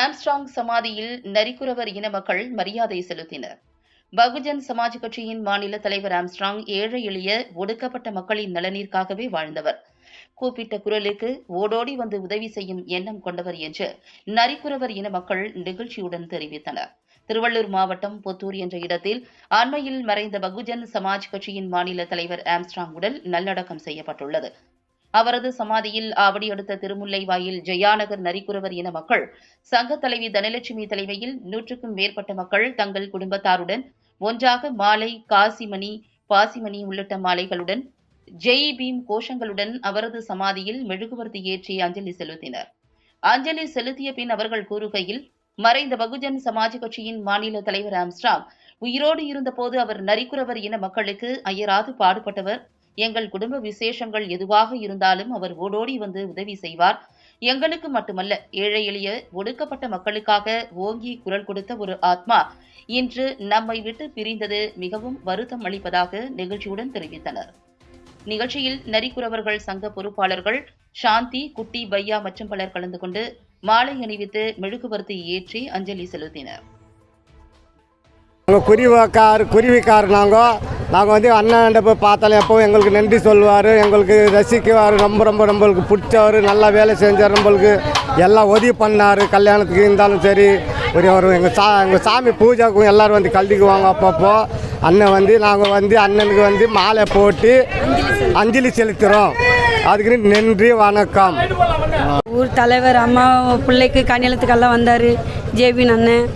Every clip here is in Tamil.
ஆம்ஸ்ட்ராங் சமாதியில் நரிக்குறவர் இன மக்கள் மரியாதை செலுத்தினர். பகுஜன் சமாஜ் கட்சியின் மாநில தலைவர் ஆம்ஸ்ட்ராங் ஏழை எளிய ஒடுக்கப்பட்ட மக்களின் நலனிற்காகவே வாழ்ந்தவர். கூப்பிட்ட குரலுக்கு ஓடோடி வந்து உதவி செய்யும் எண்ணம் கொண்டவர் என்று நரிக்குறவர் இன மக்கள் நிகழ்ச்சியுடன் தெரிவித்தனர். திருவள்ளூர் மாவட்டம் பொத்தூர் என்ற இடத்தில் அண்மையில் மறைந்த பகுஜன் சமாஜ் கட்சியின் மாநில தலைவர் ஆம்ஸ்ட்ராங் உடல் நல்லடக்கம் செய்யப்பட்டுள்ளது. அவரது சமாதியில் ஆவடி அடுத்த திருமுல்லைவாயில் ஜெயாநகர் நரிக்குறவர் இன மக்கள் சங்க தலைவி தனலட்சுமி தலைமையில் நூற்றுக்கும் மேற்பட்ட மக்கள் தங்கள் குடும்பத்தாருடன் ஒன்றாக மாலை காசிமணி பாசிமணி உள்ளிட்ட மாலைகளுடன் ஜெய் பீம் கோஷங்களுடன் அவரது சமாதியில் மெழுகுவர்த்தி ஏற்றி அஞ்சலி செலுத்தினர். அஞ்சலி செலுத்திய பின் அவர்கள் கூறுகையில் மறைந்த பகுஜன் சமாஜ் கட்சியின் மாநில தலைவர் ஆம்ஸ்ட்ராங் உயிரோடு இருந்தபோது அவர் நரிக்குறவர் இன மக்களுக்கு அயராது பாடுபட்டவர் எங்கள் குடும்ப விசேஷங்கள் எதுவாக இருந்தாலும் அவர் ஓடோடி வந்து உதவி செய்வார். எங்களுக்கு மட்டுமல்ல ஏழை எளிய ஒடுக்கப்பட்ட மக்களுக்காக ஓங்கி குரல் கொடுத்த ஒரு ஆத்மா இன்று நம்மை விட்டு பிரிந்தது மிகவும் வருத்தம் அளிப்பதாக நிகழ்ச்சியுடன் தெரிவித்தனர். நிகழ்ச்சியில் நரிக்குறவர்கள் சங்க பொறுப்பாளர்கள் சாந்தி குட்டி பையா மற்றும் பலர் கலந்து கொண்டு மாலை அணிவித்து மெழுகுவர்த்தி ஏற்றி அஞ்சலி செலுத்தினர். நாங்கள் குருவிக்கார் குருவிக்கார் நாங்கள் நாங்கள் வந்து அண்ணன் போய் பார்த்தாலும் எப்போவும் எங்களுக்கு நன்றி சொல்லுவார். எங்களுக்கு ரசிக்குவார். ரொம்ப ரொம்ப நம்மளுக்கு பிடிச்சவர். நல்லா வேலை செஞ்சார். நம்மளுக்கு எல்லாம் உதவி பண்ணார். கல்யாணத்துக்கு இருந்தாலும் சரி ஒரு ஒரு எங்கள் சா எங்கள் சாமி பூஜைக்கும் எல்லோரும் வந்து கலந்துக்குவாங்க அப்பப்போ. அண்ணன் வந்து நாங்கள் வந்து அண்ணனுக்கு வந்து மாலை போட்டு அஞ்சலி செலுத்துகிறோம் அதுக்கு நன்றி வணக்கம். ஊர் தலைவர் அம்மா பிள்ளைக்கு கல்யாணத்துக்கெல்லாம் வந்தார். ஜேபின் அண்ணன்.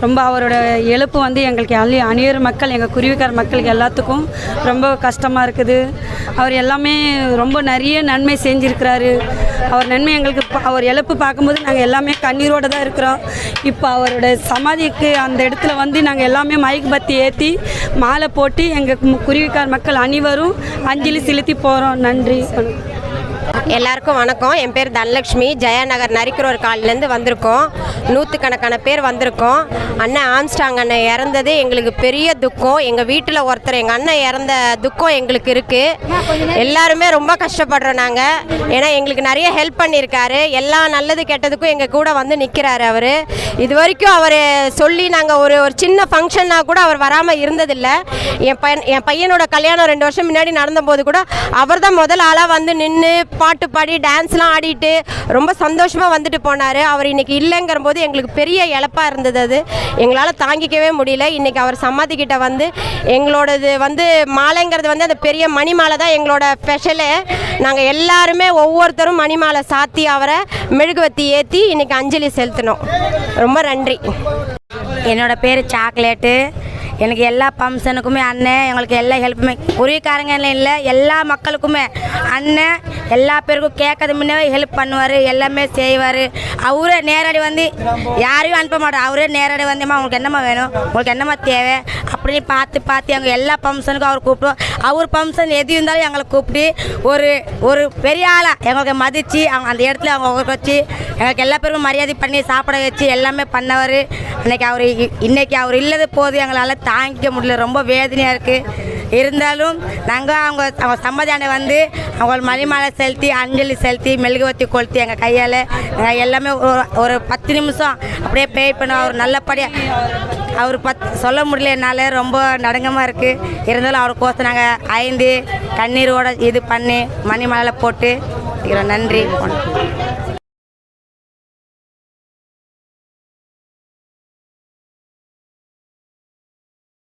ரொம்ப அவரோட எழுப்பு வந்து எங்களுக்கு அழி அணியர் மக்கள் எங்கள் குருவிக்கார மக்களுக்கு எல்லாத்துக்கும் ரொம்ப கஷ்டமாக இருக்குது. அவர் எல்லாமே ரொம்ப நிறைய நன்மை செஞ்சுருக்கிறாரு. அவர் நன்மை எங்களுக்கு பா- அவர் இழப்பு பார்க்கும்போது நாங்கள் எல்லாமே கண்ணீரோடு தான் இருக்கிறோம். இப்போ அவரோட சமாதிக்கு அந்த இடத்துல வந்து நாங்கள் எல்லாமே மைக் பத்தி ஏற்றி மாலை போட்டு எங்கள் குருவிக்கார் மக்கள் அனைவரும் அஞ்சலி செலுத்தி போகிறோம் நன்றி. எல்லாருக்கும் வணக்கம். என் பேர் தனலட்சுமி ஜெயாநகர் நரிக்கிறோர் காலிலேருந்து வந்திருக்கோம். நூற்றுக்கணக்கான பேர் வந்திருக்கோம். அண்ணன் ஆம்ஸ்டாங் அண்ணன் இறந்தது எங்களுக்கு பெரிய துக்கம். எங்கள் வீட்டில் ஒருத்தர் எங்கள் அண்ணன் இறந்த துக்கம் எங்களுக்கு இருக்குது எல்லாருமே ரொம்ப கஷ்டப்படுறோம் நாங்கள் ஏன்னா எங்களுக்கு நிறைய ஹெல்ப் பண்ணியிருக்காரு. எல்லா நல்லது கெட்டதுக்கும் எங்கள் கூட வந்து நிற்கிறாரு அவர். இது வரைக்கும் அவர் சொல்லி நாங்கள் ஒரு ஒரு சின்ன ஃபங்க்ஷன்னா கூட அவர் வராமல் இருந்ததில்லை. என் பையன் என் பையனோட கல்யாணம் ரெண்டு வருஷம் முன்னாடி நடந்தபோது கூட அவர் தான் முதல் ஆளாக வந்து நின்று பாட்டு பாடி டான்ஸ்லாம் ஆடிட்டு ரொம்ப சந்தோஷமாக வந்துட்டு போனார். அவர் இன்றைக்கி இல்லைங்கிற போது எங்களுக்கு பெரிய இழப்பாக இருந்தது அது. எங்களால் தாங்கிக்கவே முடியல. இன்றைக்கி அவர் சமாதிக்கிட்ட வந்து எங்களோடது வந்து மாலைங்கிறது வந்து அந்த பெரிய மணி மாலை தான் எங்களோட ஸ்பெஷலு நாங்கள் எல்லாருமே ஒவ்வொருத்தரும் மணி மாலை சாத்தி அவரை மெழுகுவத்தி ஏற்றி இன்னைக்கு அஞ்சலி செலுத்தினோம். ரொம்ப நன்றி. என்னோட பேர் சாக்லேட்டு. எனக்கு எல்லா ஃபங்க்ஷனுக்குமே அண்ணன் எங்களுக்கு எல்லா ஹெல்ப்புமே உரிக்காரங்க இல்லை எல்லா மக்களுக்குமே அண்ணன் எல்லா பேருக்கும் கேட்கறது முன்னே ஹெல்ப் பண்ணுவார் எல்லாமே செய்வார். அவரே நேரடி வந்து யாரையும் அனுப்ப மாட்டார். அவரே நேரடி வந்தேம்மா உங்களுக்கு என்னம்மா வேணும்? உங்களுக்கு என்னம்மா தேவை? அப்படின்னு பார்த்து பார்த்து எங்கள் எல்லா ஃபங்க்ஷனுக்கும் அவர் கூப்பிடுவோம் அவர் ஃபங்க்ஷன் எது இருந்தாலும் எங்களை கூப்பிட்டு ஒரு ஒரு பெரிய ஆளாக எங்களுக்கு மதித்து அவங்க அந்த இடத்துல அவங்க உட்கார வச்சு எங்களுக்கு எல்லா பேருக்கும் மரியாதை பண்ணி சாப்பிட வச்சு எல்லாமே பண்ணவர். அன்றைக்கி அவர் இன்றைக்கி அவர் இல்லது போது எங்களால் தாங்கிக்க முடியல. ரொம்ப வேதனையாக இருக்குது இருந்தாலும் நாங்கள் அவங்க அவங்க சம்மதியான வந்து அவங்க மணிமாலை செலுத்தி அஞ்சலி செலுத்தி மெழுகுவத்தி கொளுத்தி எங்கள் கையால் நாங்கள் எல்லாமே ஒரு- ஒரு பத்து நிமிஷம் அப்படியே பே பண்ணோம். அவர் நல்லபடியாக அவர் பத் சொல்ல முடியல என்னால். ரொம்ப நடுங்கமாக இருக்குது இருந்தாலும் அவர் கோசம் நாங்கள் ஐந்து கண்ணீரோட இது பண்ணி மணிமலையில் போட்டு நன்றி